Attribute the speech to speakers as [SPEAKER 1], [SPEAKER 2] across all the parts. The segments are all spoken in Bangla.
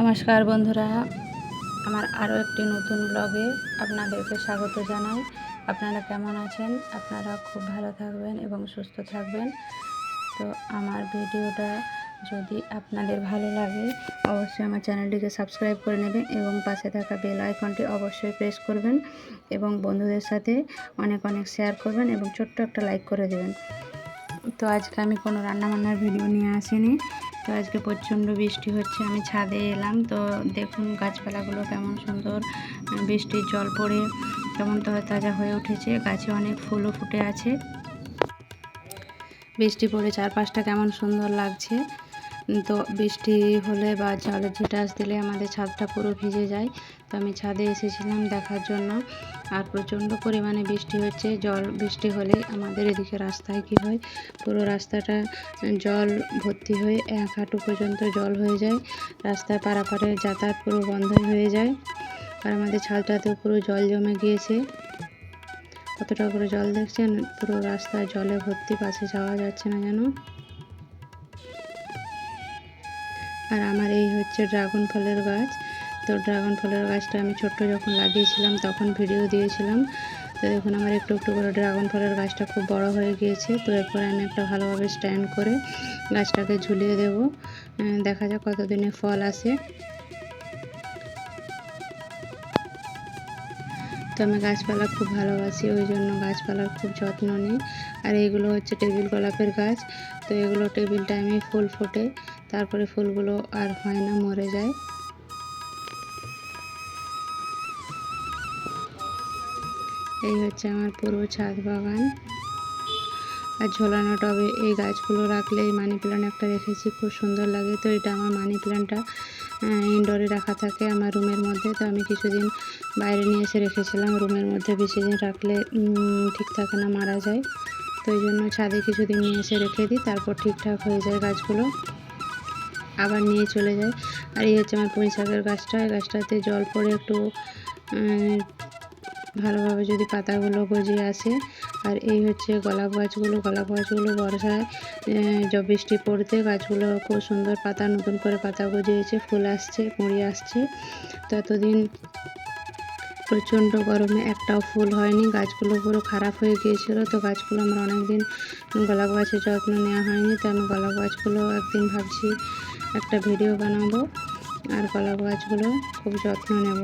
[SPEAKER 1] নমস্কার বন্ধুরা, আমার আরও একটি নতুন ব্লগে আপনাদেরকে স্বাগত জানাই। আপনারা কেমন আছেন? আপনারা খুব ভালো থাকবেন এবং সুস্থ থাকবেন। তো আমার ভিডিওটা যদি আপনাদের ভালো লাগে, অবশ্যই আমার চ্যানেলটিকে সাবস্ক্রাইব করে নেবেন এবং পাশে থাকা বেল আইকনটি অবশ্যই প্রেস করবেন এবং বন্ধুদের সাথে অনেক অনেক শেয়ার করবেন এবং ছোট্ট একটা লাইক করে দেবেন। তো আজকে আমি কোনো রান্নাবান্নার ভিডিও নিয়ে আসিনি। তো আজকে প্রচণ্ড বৃষ্টি হচ্ছে, আমি ছাদে এলাম। তো দেখুন গাছপালাগুলো কেমন সুন্দর বৃষ্টির জল পড়ে, কেমন তাজা হয়ে উঠেছে। গাছে অনেক ফুলও ফুটে আছে। বৃষ্টি পড়ে চারপাশটা কেমন সুন্দর লাগছে। তো বৃষ্টি হলে বা জলের ছিটাস দিলে আমাদের ছাদটা পুরো ভিজে যায়। তো আমি ছাদে এসেছিলাম দেখার জন্য। আর প্রচণ্ড পরিমাণে বৃষ্টি হচ্ছে। জল বৃষ্টি হলে আমাদের এদিকে রাস্তায় কী হয়? পুরো রাস্তাটা জল ভর্তি হয়ে এক হাঁটু পর্যন্ত জল হয়ে যায়। রাস্তায় পারাপারে যাতায়াত পুরো বন্ধ হয়ে যায়। আর আমাদের ছাদটাতেও পুরো জল জমে গিয়েছে। কতটা করে জল দেখছেন? পুরো রাস্তায় জলে ভর্তি পাশে যাওয়া যাচ্ছে না যেন। আর আমার এই হচ্ছে ড্রাগন ফলের গাছ। তো ড্রাগন ফলের গাছটা আমি ছোট্ট যখন লাগিয়েছিলাম তখন ভিডিও দিয়েছিলাম। তো দেখুন আমার একটু একটু করে ড্রাগন ফলের গাছটা খুব বড় হয়ে গিয়েছে। তো এরপরে আমি একটা ভালোভাবে স্ট্যান্ড করে গাছটাকে ঝুলিয়ে দেব। দেখা যাক কতদিনে ফল আসে। তো আমি গাছপালা খুব ভালোবাসি, ওই জন্য গাছপালার খুব যত্ন নিই। আর এইগুলো হচ্ছে টেবিল গোলাপের গাছ। তো এগুলো টেবিল টাইমে ফুল ফোটে। তারপরে ফুলগুলো আর হয় না, মরে যায়। এই হচ্ছে আমার পুরো ছাদ বাগান। আর ঝোলানো টবে এই গাছগুলো রাখলে এই মানি প্ল্যান্ট একটা রেখেছি খুব সুন্দর লাগে। তো এটা আমার মানি প্ল্যান্টটা ইনডোরে রাখা থাকে আমার রুমের মধ্যে। তো আমি কিছুদিন বাইরে নিয়ে এসে রেখেছিলাম, রুমের মধ্যে বেশি দিন রাখলে ঠিক থাকে না, মারা যায়। তো এই জন্য ছাদে কিছুদিন নিয়ে এসে রেখে দিই, তারপর ঠিকঠাক হয়ে যায় গাছগুলো। আবার নিয়ে চলে যায় আর এই হচ্ছে আমার পুঁই শাকের গাছটা। এই গাছটাতে জল পড়ে একটু ভালোভাবে যদি পাতাগুলো গজিয়ে আসে। আর এই হচ্ছে গোলাপ গাছগুলো। গোলাপ গাছগুলো বর্ষায় বৃষ্টি পড়তে গাছগুলো খুব সুন্দর পাতা, নতুন করে পাতা গজিয়েছে, ফুল আসছে, কুঁড়ি আসছে। তো এতদিন প্রচণ্ড গরমে একটাও ফুল হয়নি। গাছগুলো পুরো খারাপ হয়ে গিয়েছিল। তো গাছগুলো আমার অনেক দিন গোলাপ গাছের যত্ন নেওয়া হয়নি। তো আমি গোলাপ গাছগুলো একদিন ভাবছি একটা ভিডিও বানাবো আর গোলাপ গাছগুলো খুব যত্ন নেব।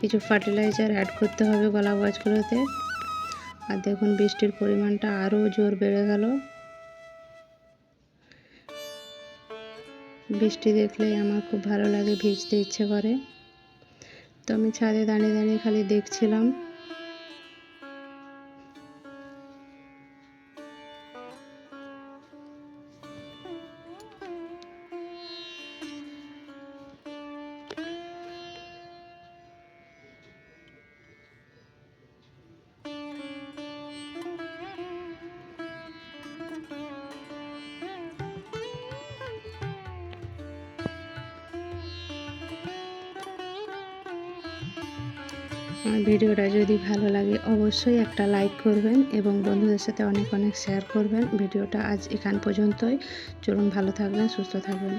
[SPEAKER 1] কিছু ফার্টিলাইজার অ্যাড করতে হবে গোলাপ গাছগুলোতে। আর দেখুন বৃষ্টির পরিমাণটা আরও জোর বেড়ে গেল। বৃষ্টি দেখলেই আমার খুব ভালো লাগে, ভিজতে ইচ্ছে করে। তো আমি ছাদে দাঁড়িয়ে দাঁড়িয়ে খালি দেখছিলাম। ভিডিওটা যদি ভালো লাগে অবশ্যই একটা লাইক করবেন এবং বন্ধুদের সাথে অনেক অনেক শেয়ার করবেন। ভিডিওটা আজ এখান পর্যন্তই। চলুন ভালো থাকবেন, সুস্থ থাকবেন।